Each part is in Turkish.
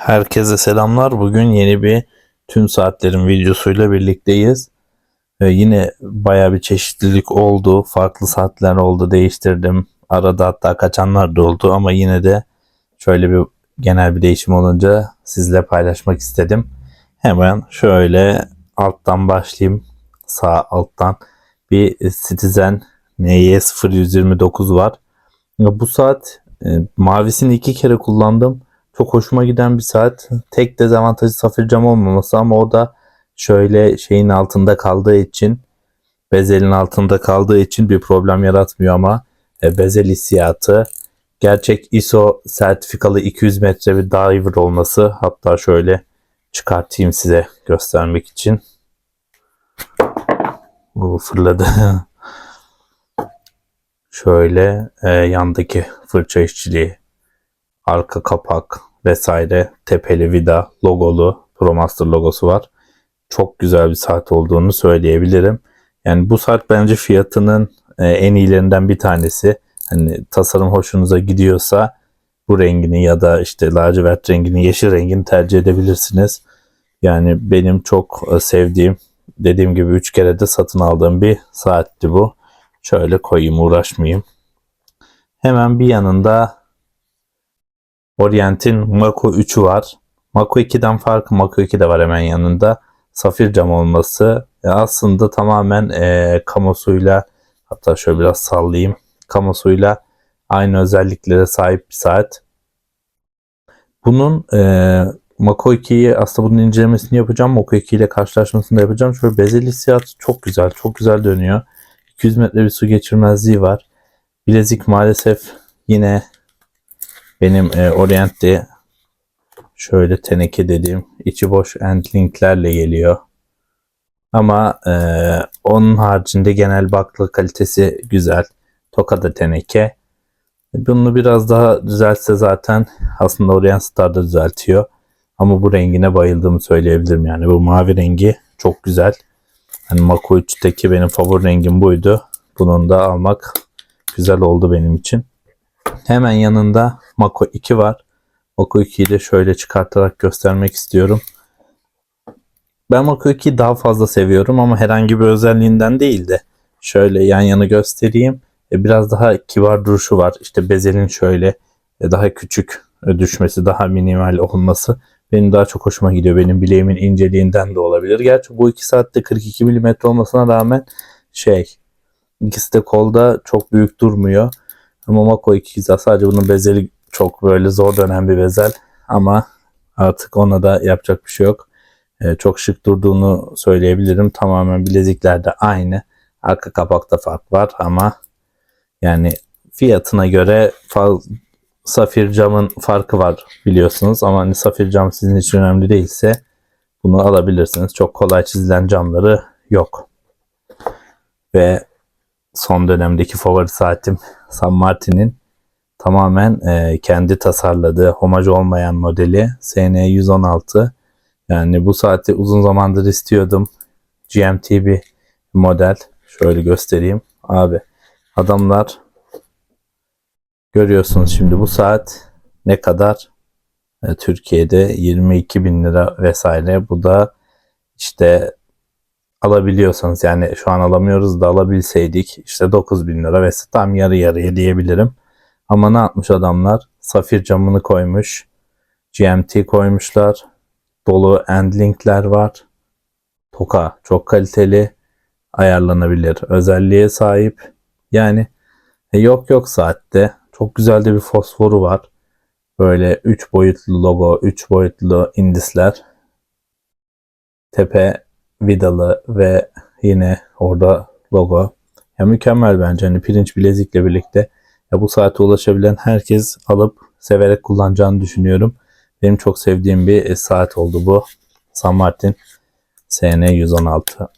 Herkese selamlar. Bugün yeni bir tüm saatlerin videosuyla birlikteyiz. Ee, yine baya bir çeşitlilik oldu. Farklı saatler oldu. Değiştirdim. Arada hatta kaçanlar da oldu ama yine de şöyle bir genel bir değişim olunca sizle paylaşmak istedim. Hemen şöyle alttan başlayayım. Sağ alttan bir Citizen NY0129 var. Bu saat e, mavisini iki kere kullandım. Çok hoşuma giden bir saat. Tek dezavantajı safir cam olmaması ama o da şöyle şeyin altında kaldığı için bezelin altında kaldığı için bir problem yaratmıyor ama e, bezel hissiyatı gerçek ISO sertifikalı 200 metre bir diver olması hatta şöyle çıkartayım size göstermek için. Bu fırladı. şöyle e, yandaki fırça işçiliği arka kapak vesaire tepeli vida logolu ProMaster logosu var. Çok güzel bir saat olduğunu söyleyebilirim. Yani bu saat bence fiyatının e, en iyilerinden bir tanesi. Hani tasarım hoşunuza gidiyorsa bu rengini ya da işte lacivert rengini, yeşil rengini tercih edebilirsiniz. Yani benim çok e, sevdiğim, dediğim gibi 3 kere de satın aldığım bir saatti bu. Şöyle koyayım uğraşmayayım. Hemen bir yanında Orient'in Mako 3'ü var. Mako 2'den farkı Mako 2 de var hemen yanında. Safir cam olması e, aslında tamamen e, kamosuyla hatta şöyle biraz sallayayım. Kamosuyla aynı özelliklere sahip bir saat. Bunun e, Mako 2'yi aslında bunun incelemesini yapacağım. Mako 2 ile karşılaşmasını da yapacağım. Şöyle bezel hissiyatı çok güzel. Çok güzel dönüyor. 200 metre bir su geçirmezliği var. Bilezik maalesef yine benim e, Orient'te şöyle teneke dediğim içi boş end linklerle geliyor. Ama e, onun haricinde genel bakla kalitesi güzel. Toka da teneke. Bunu biraz daha düzeltse zaten aslında Orient Star da düzeltiyor. Ama bu rengine bayıldığımı söyleyebilirim yani. Bu mavi rengi çok güzel. Hani Mako 3'teki benim favori rengim buydu. Bunun da almak güzel oldu benim için. Hemen yanında Mako 2 var. Mako 2'yi de şöyle çıkartarak göstermek istiyorum. Ben Mako 2'yi daha fazla seviyorum ama herhangi bir özelliğinden değil de şöyle yan yana göstereyim. E, Biraz daha kibar duruşu var. İşte bezelin şöyle e, daha küçük e, düşmesi, daha minimal olması benim daha çok hoşuma gidiyor. Benim bileğimin inceliğinden de olabilir. Gerçi bu 2 saatte 42 mm olmasına rağmen şey ikisi de kolda çok büyük durmuyor. 2 güzel. Sadece bunun bezeli çok böyle zor dönen bir bezel. Ama artık ona da yapacak bir şey yok. Ee, çok şık durduğunu söyleyebilirim. Tamamen bileziklerde aynı. Arka kapakta fark var ama yani fiyatına göre safir camın farkı var biliyorsunuz. Ama hani safir cam sizin için önemli değilse bunu alabilirsiniz. Çok kolay çizilen camları yok. Ve son dönemdeki favori saatim San Martin'in tamamen e, kendi tasarladığı homaj olmayan modeli SN116. Yani bu saati uzun zamandır istiyordum. GMT bir model. Şöyle göstereyim. Abi adamlar görüyorsunuz şimdi bu saat ne kadar E, Türkiye'de 22 bin lira vesaire. Bu da işte alabiliyorsanız yani şu an alamıyoruz da alabilseydik işte 9 bin lira ve tam yarı yarıya diyebilirim. Ama ne yapmış adamlar? Safir camını koymuş. GMT koymuşlar. Dolu end linkler var. Toka çok kaliteli. Ayarlanabilir özelliğe sahip. Yani e, yok yok saatte. Çok güzel de bir fosforu var. Böyle 3 boyutlu logo, 3 boyutlu indisler. Tepe vidalı ve yine orada logo. Ya mükemmel bence. Hani pirinç bilezikle birlikte ya bu saate ulaşabilen herkes alıp severek kullanacağını düşünüyorum. Benim çok sevdiğim bir e, saat oldu bu. San Martin SN 116.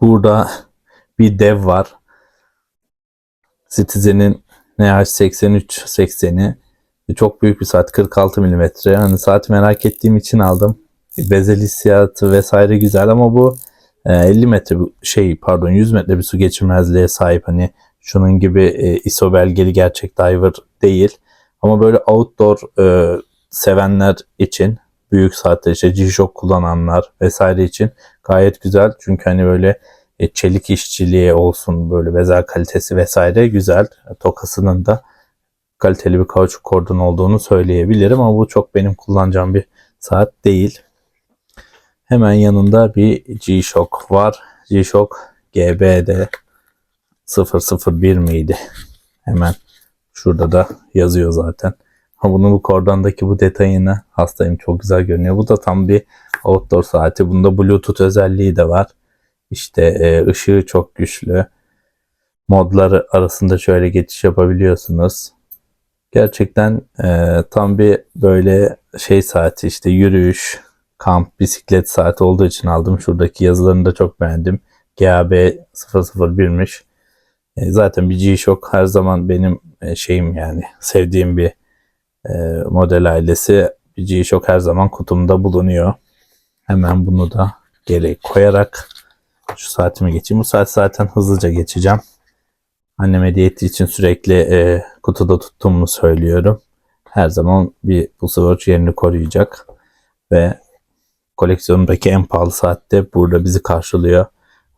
Burada bir dev var. Citizen'in NH8380'i çok büyük bir saat 46 mm. Hani saat merak ettiğim için aldım. Bezel hissiyatı vesaire güzel ama bu e, 50 metre şey pardon 100 metre bir su geçirmezliğe sahip hani şunun gibi e, ISO belgeli gerçek diver değil. Ama böyle outdoor e, sevenler için büyük saatte işte G-Shock kullananlar vesaire için gayet güzel. Çünkü hani böyle e, çelik işçiliği olsun böyle bezel kalitesi vesaire güzel. Tokasının da kaliteli bir kauçuk kordon olduğunu söyleyebilirim ama bu çok benim kullanacağım bir saat değil. Hemen yanında bir G-Shock var. G-Shock GB'de 001 miydi? Hemen şurada da yazıyor zaten. Ha bunun bu kordondaki bu detayını hastayım çok güzel görünüyor. Bu da tam bir outdoor saati. Bunda bluetooth özelliği de var. İşte e, ışığı çok güçlü. Modları arasında şöyle geçiş yapabiliyorsunuz. Gerçekten e, tam bir böyle şey saati işte yürüyüş, kamp, bisiklet saati olduğu için aldım. Şuradaki yazılarını da çok beğendim. GAB 001'miş. E, zaten bir G-Shock her zaman benim e, şeyim yani sevdiğim bir e, model ailesi. Bir G-Shock her zaman kutumda bulunuyor. Hemen bunu da geri koyarak şu saatime geçeyim. Bu saat zaten hızlıca geçeceğim. Annem hediye ettiği için sürekli e, kutuda tuttuğumu söylüyorum. Her zaman bir bu Swatch yerini koruyacak. Ve koleksiyonumdaki en pahalı saat de burada bizi karşılıyor.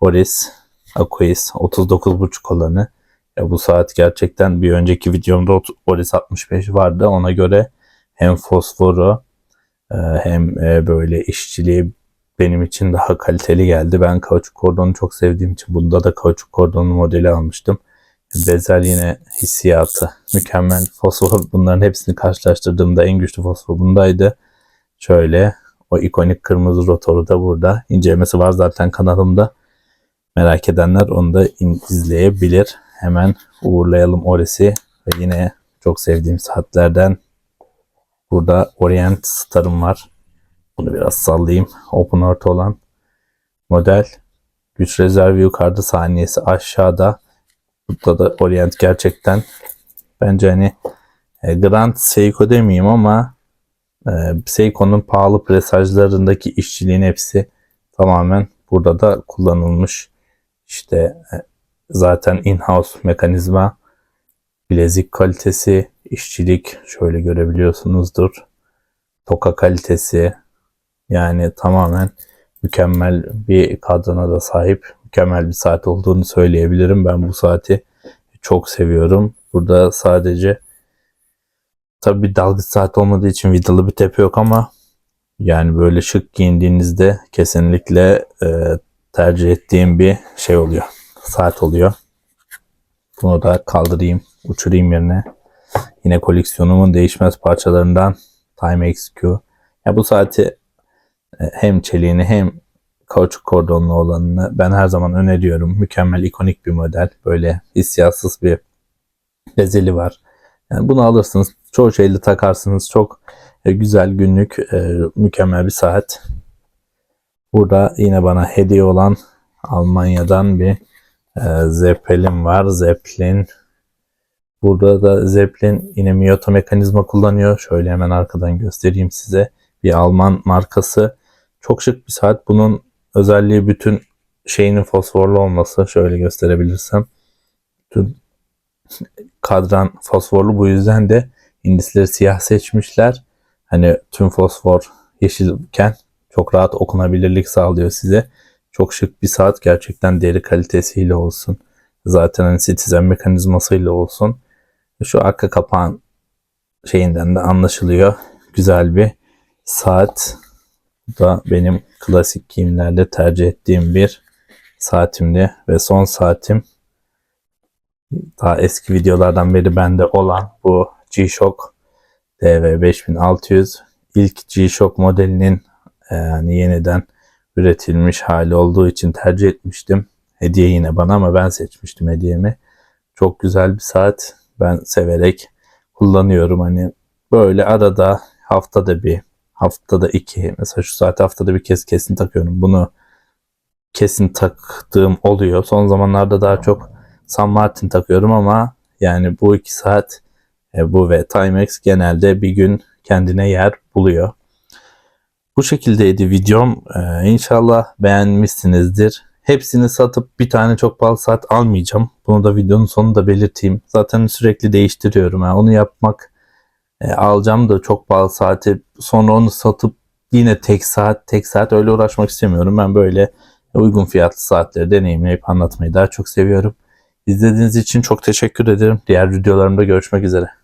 Oris Aquis 39.5 olanı. Ya bu saat gerçekten bir önceki videomda ot- Oris 65 vardı. Ona göre hem fosforu e, hem e, böyle işçiliği benim için daha kaliteli geldi. Ben kauçuk kordonu çok sevdiğim için bunda da kauçuk kordonlu modeli almıştım. Bezel yine hissiyatı mükemmel. Fosfor bunların hepsini karşılaştırdığımda en güçlü fosfor bundaydı. Şöyle o ikonik kırmızı rotoru da burada. İncelemesi var zaten kanalımda. Merak edenler onu da izleyebilir. Hemen uğurlayalım Oris'i. Ve yine çok sevdiğim saatlerden burada Orient Star'ım var. Bunu biraz sallayayım. Open Earth olan model. Güç rezervi yukarıda saniyesi aşağıda. Burada da Orient gerçekten bence hani e, Grand Seiko demeyeyim ama e, Seiko'nun pahalı presajlarındaki işçiliğin hepsi tamamen burada da kullanılmış. İşte e, zaten in-house mekanizma, bilezik kalitesi, işçilik şöyle görebiliyorsunuzdur. Toka kalitesi yani tamamen mükemmel bir kadrona da sahip mükemmel bir saat olduğunu söyleyebilirim. Ben bu saati çok seviyorum. Burada sadece tabi bir dalgıç saat olmadığı için vidalı bir tepe yok ama yani böyle şık giyindiğinizde kesinlikle e, tercih ettiğim bir şey oluyor. Saat oluyor. Bunu da kaldırayım, uçurayım yerine. Yine koleksiyonumun değişmez parçalarından Time XQ. Ya bu saati e, hem çeliğini hem kauçuk kordonlu olanını ben her zaman öneriyorum. Mükemmel, ikonik bir model. Böyle hissiyatsız bir bezeli var. Yani bunu alırsınız. Çoğu şeyle takarsınız. Çok e, güzel günlük e, mükemmel bir saat. Burada yine bana hediye olan Almanya'dan bir e, Zeppelin var. Zeppelin. Burada da Zeppelin yine Miyota mekanizma kullanıyor. Şöyle hemen arkadan göstereyim size. Bir Alman markası. Çok şık bir saat. Bunun özelliği bütün şeyinin fosforlu olması. Şöyle gösterebilirsem. Bütün kadran fosforlu. Bu yüzden de indisleri siyah seçmişler. Hani tüm fosfor yeşilken çok rahat okunabilirlik sağlıyor size. Çok şık bir saat gerçekten deri kalitesiyle olsun. Zaten hani citizen mekanizmasıyla olsun. Şu arka kapağın şeyinden de anlaşılıyor. Güzel bir saat. Bu da benim klasik giyimlerde tercih ettiğim bir saatimdi. Ve son saatim daha eski videolardan beri bende olan bu G-Shock DV5600 ilk G-Shock modelinin e, yani yeniden üretilmiş hali olduğu için tercih etmiştim. Hediye yine bana ama ben seçmiştim hediyemi. Çok güzel bir saat. Ben severek kullanıyorum. Hani böyle arada haftada bir, haftada iki. Mesela şu saat haftada bir kez kesin takıyorum. Bunu kesin taktığım oluyor. Son zamanlarda daha çok San Martin takıyorum ama yani bu iki saat bu ve Timex genelde bir gün kendine yer buluyor. Bu şekildeydi videom. Ee, inşallah beğenmişsinizdir. Hepsini satıp bir tane çok pahalı saat almayacağım. Bunu da videonun sonunda belirteyim. Zaten sürekli değiştiriyorum. Yani onu yapmak E, alacağım da çok pahalı saati sonra onu satıp yine tek saat tek saat öyle uğraşmak istemiyorum. Ben böyle uygun fiyatlı saatleri deneyimleyip anlatmayı daha çok seviyorum. İzlediğiniz için çok teşekkür ederim. Diğer videolarımda görüşmek üzere.